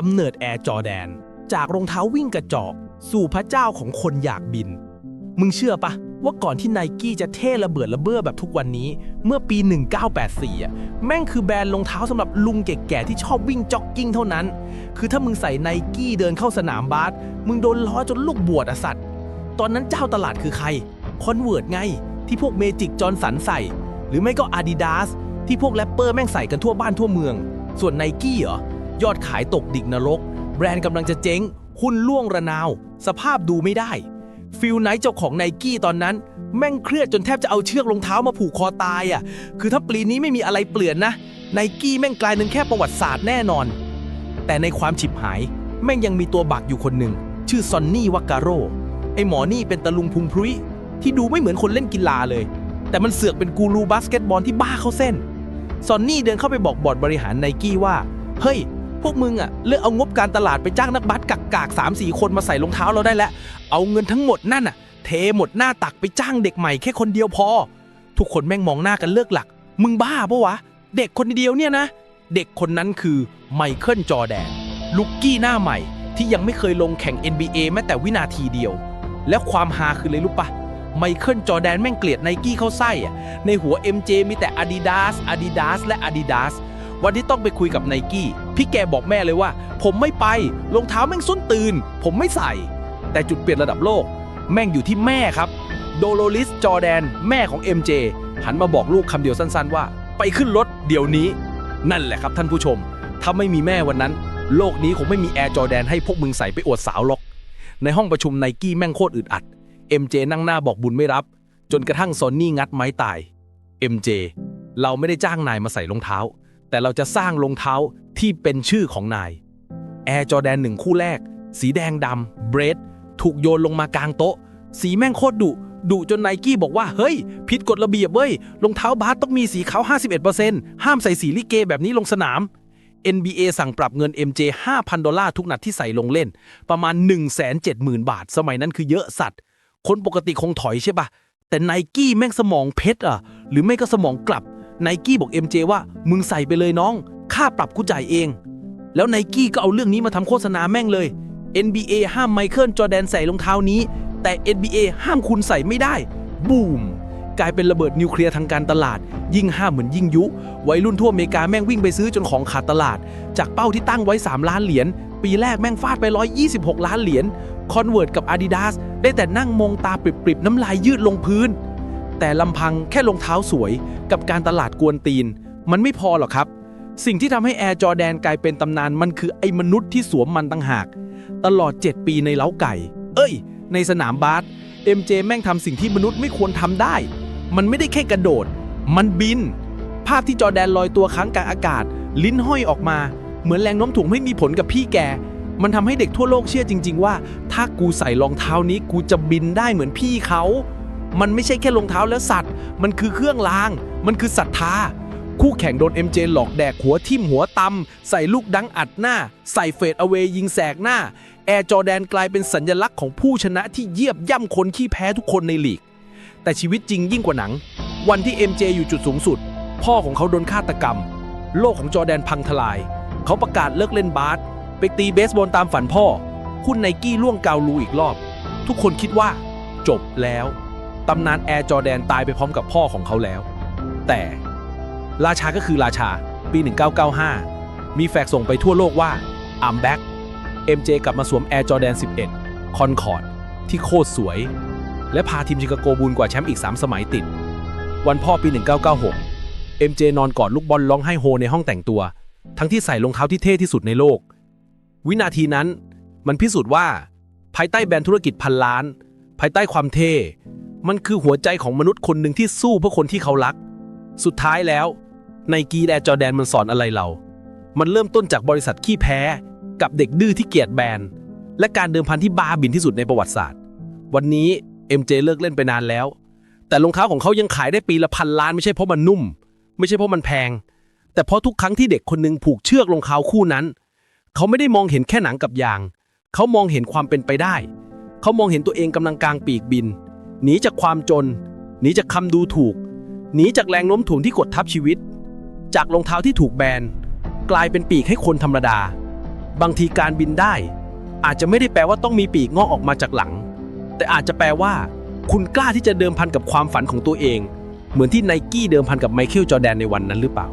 กำเนิดแอร์จอแดน จากรองเท้าวิ่งกระจอก สู่พระเจ้าของคนอยากบิน มึงเชื่อปะว่าก่อนที่ไนกี้จะเท่ระเบิดระเบ้อแบบทุกวันนี้ เมื่อปี 1984 อะ แม่งคือแบรนด์รองเท้าสำหรับลุงแก่ๆที่ชอบวิ่งจ็อกกิ้งเท่านั้น คือถ้ามึงใส่ไนกี้เดินเข้าสนามบาส มึงโดนล้อจนลูกบวชอะสัตว์ ตอนนั้นเจ้าตลาดคือใคร คอนเวิร์ตไง ที่พวกเมจิกจอร์นสันใส่ หรือไม่ก็ Adidas ที่พวกแรปเปอร์แม่งใส่กันทั่วบ้านทั่วเมือง ส่วนไนกี้เหรอ ยอดขายตกดิกนรก แบรนด์กำลังจะเจ๊งหุ้นล่วงระนาว สภาพดูไม่ได้ ฟิลไนท์เจ้าของไนกี้ตอนนั้น แม่งเครียดจนแทบจะเอาเชือกรองเท้ามาผูกคอตายอะ คือถ้าปีนี้ไม่มีอะไรเปลี่ยนนะไนกี้แม่งกลายเป็นแค่ประวัติศาสตร์แน่นอน แต่ในความฉิบหาย แม่งยังมีตัวบักอยู่คนหนึ่ง ชื่อซอนนี่วักการโรไอหมอนี่เป็นตะลุงพุงพรุยที่ดูไม่เหมือนคนเล่นกีฬาเลย แต่มันเสือกเป็นกูรูบาสเกตบอลที่บ้าเข้าเส้น ซอนนี่เดินเข้าไปบอกบอร์ดบริหารไนกี้ว่า เฮ้ย วกมึงอะเลือกเอางบการตลาดไปจ้างนักบาสกักกากสามสี่คนมาใส่รองเท้าเราได้แล้ว เอาเงินทั้งหมดนั่นอะเทหมดหน้าตักไปจ้างเด็กใหม่แค่คนเดียวพอ ทุกคนแม่งมองหน้ากันเลิกหลัก มึงบ้าปะวะ เด็กคนเดียวเนี่ยนะ เด็กคนนั้นคือไมเคิลจอแดนลุกกี้หน้าใหม่ ที่ยังไม่เคยลงแข่ง NBA แม้แต่วินาทีเดียว และความฮาคือเลยรู้ปะไมเคิลจอแดนแม่งเกลียดไนกี้เข้าไส้อะในหัว MJ มีแต่ Adidas Adidas และ Adidas วันที่ต้องไปคุยกับไนกี้ พี่แกบอกแม่เลยว่า ผมไม่ไปรองเท้าแม่งส้นตีนผมไม่ใส่ แต่จุดเปลี่ยนระดับโลก แม่งอยู่ที่แม่ครับ โดโลลิสจอแดน แม่ของ MJ หันมาบอกลูกคำเดียวสั้นๆ ว่า ไปขึ้นรถเดี๋ยวนี้ นั่นแหละครับท่านผู้ชม ถ้าไม่มีแม่วันนั้น โลกนี้คงไม่มีแอร์จอแดนให้พวกมึงใส่ไปอวดสาวหรอก ในห้องประชุมไนกี้แม่งโคตรอึดอัด MJ นั่งหน้าบอกบุญไม่รับ จนกระทั่งซอนนี่งัดไม้ตาย MJ เราไม่ได้จ้างนายมาใส่รองเท้า แต่เราจะสร้างรองเท้าที่เป็นชื่อของนายแอร์จอแดนหนึ่งคู่แรก สีแดงดำเบรดถูกโยนลงมากลางโต๊ะ สีแม่งโคตรดุดุจนไนกี้บอกว่า เฮ้ย ผิดกฎระเบียบเว้ยรองเท้าบาสต้องมีสีขาว 51%ห้ามใส่สีลิเกแบบนี้ลงสนาม NBA สั่งปรับเงิน MJ 5,000 ดอลลาร์ทุกนัดที่ใส่ลงเล่น ประมาณ 170,000 บาท สมัยนั้นคือเยอะสัตว์ คนปกติคงถอยใช่ปะแต่ไนกี้แม่งสมองเพชรอะหรือไม่ก็สมองกลับ ไนกี้บอก MJ ว่ามึงใส่ไปเลยน้อง ค่าปรับกูจ่ายเอง แล้วไนกี้ก็เอาเรื่องนี้มาทำโฆษณาแม่งเลย NBA ห้ามไมเคิลจอแดนใส่รองเท้านี้ แต่ NBA ห้ามคุณใส่ไม่ได้ บูม กลายเป็นระเบิดนิวเคลียร์ทางการตลาด ยิ่งห้ามเหมือนยิ่งยุ วัยรุ่นทั่วอเมริกาแม่งวิ่งไปซื้อจนของขาดตลาด จากเป้าที่ตั้งไว้ 3 ล้านเหรียญ ปีแรกแม่งฟาดไป 126 ล้านเหรียญ คอนเวิร์ตกับ Adidas ได้แต่นั่งมองตาปริบๆน้ำลายยืดลงพื้น แต่ลำพังแค่รองเท้าสวยกับการตลาดกวนตีน มันไม่พอหรอกครับ สิ่งที่ทำให้แอร์จอแดนกลายเป็นตำนานมันคือไอ้มนุษย์ที่สวมมันตั้งหาก ตลอด 7 ปีในเล้าไก่ เอ้ย ในสนามบาส MJ แม่งทำสิ่งที่มนุษย์ไม่ควรทำได้ มันไม่ได้แค่กระโดด มันบิน ภาพที่จอแดนลอยตัวค้างกลางอากาศ ลิ้นห้อยออกมา เหมือนแรงโน้มถ่วงไม่มีผลกับพี่แกมันทำให้เด็กทั่วโลกเชื่อจริง ๆ ว่า ถ้ากูใส่รองเท้านี้กูจะบินได้เหมือนพี่เขา มันไม่ใช่แค่รองเท้าและสัตว์ มันคือเครื่องราง มันคือศรัทธา คู่แข่งโดน MJ หลอกแดกหัวทิ่มหัวตำใส่ลูกดังอัดหน้า ใส่เฟดเอาเวยิงแสกหน้า แอร์จอแดนกลายเป็นสัญลักษณ์ของผู้ชนะที่เยียบย่ำคนขี้แพ้ทุกคนในลีก แต่ชีวิตจริงยิ่งกว่าหนัง วันที่ MJ อยู่จุดสูงสุด พ่อของเขาโดนฆาตกรรม โลกของจอแดนพังทลาย เขาประกาศเลิกเล่นบาสไปตีเบสบอลตามฝันพ่อ คุณไนกี้ล่วงกาวลูอีกรอบ ทุกคนคิดว่า จบแล้ว ตำนานแอร์จอแดนตายไปพร้อมกับพ่อของเขาแล้ว แต่ราชาก็คือราชาปี 1995 มีแฟกส่งไปทั่วโลกว่า I'm back MJ กลับมาสวม Air Jordan 11 Concord ที่โคตรสวย และพาทีมชิคาโกบูลกว่าแชมป์อีก 3 สมัยติด วันพ่อปี 1996 MJ นอนกอดลูกบอลร้องไห้โฮในห้องแต่งตัว ทั้งที่ใส่รองเท้าที่เท่ที่สุดในโลก วินาทีนั้นมันพิสูจน์ว่า ภายใต้แบรนด์ธุรกิจพันล้าน ภายใต้ความเท่ มันคือหัวใจของมนุษย์คนหนึ่งที่สู้เพื่อคนที่เขารัก สุดท้ายแล้วไนกีแดจอแดนมันสอนอะไรเรา มันเริ่มต้นจากบริษัทขี้แพ้ กับเด็กดื้อที่เกียดแบน และการเดิมพันที่บ้าบินที่สุดในประวัติศาสตร์ วันนี้ MJ เจเลิกเล่นไปนานแล้ว แต่รองเท้าของเขายังขายได้ปีละพันล้านไม่ใช่เพราะมันนุ่ม ไม่ใช่เพราะมันแพง แต่เพราะทุกครั้งที่เด็กคนหนึ่งผูกเชือกรองเท้าคู่นั้น เขาไม่ได้มองเห็นแค่หนังกับยาง เขามองเห็นความเป็นไปได้ เขามองเห็นตัวเองกำลังกลางปีกบิน หนีจากความจน หนีจากคำดูถูก หนีจากแรงโน้มถ่วงที่กดทับชีวิต จากรองเท้าที่ถูกแบน กลายเป็นปีกให้คนธรรมดา บางทีการบินได้ อาจจะไม่ได้แปลว่าต้องมีปีกงอกออกมาจากหลัง แต่อาจจะแปลว่า คุณกล้าที่จะเดิมพันกับความฝันของตัวเอง เหมือนที่ไนกี้เดิมพันกับไมเคิลจอแดนในวันนั้นหรือเปล่า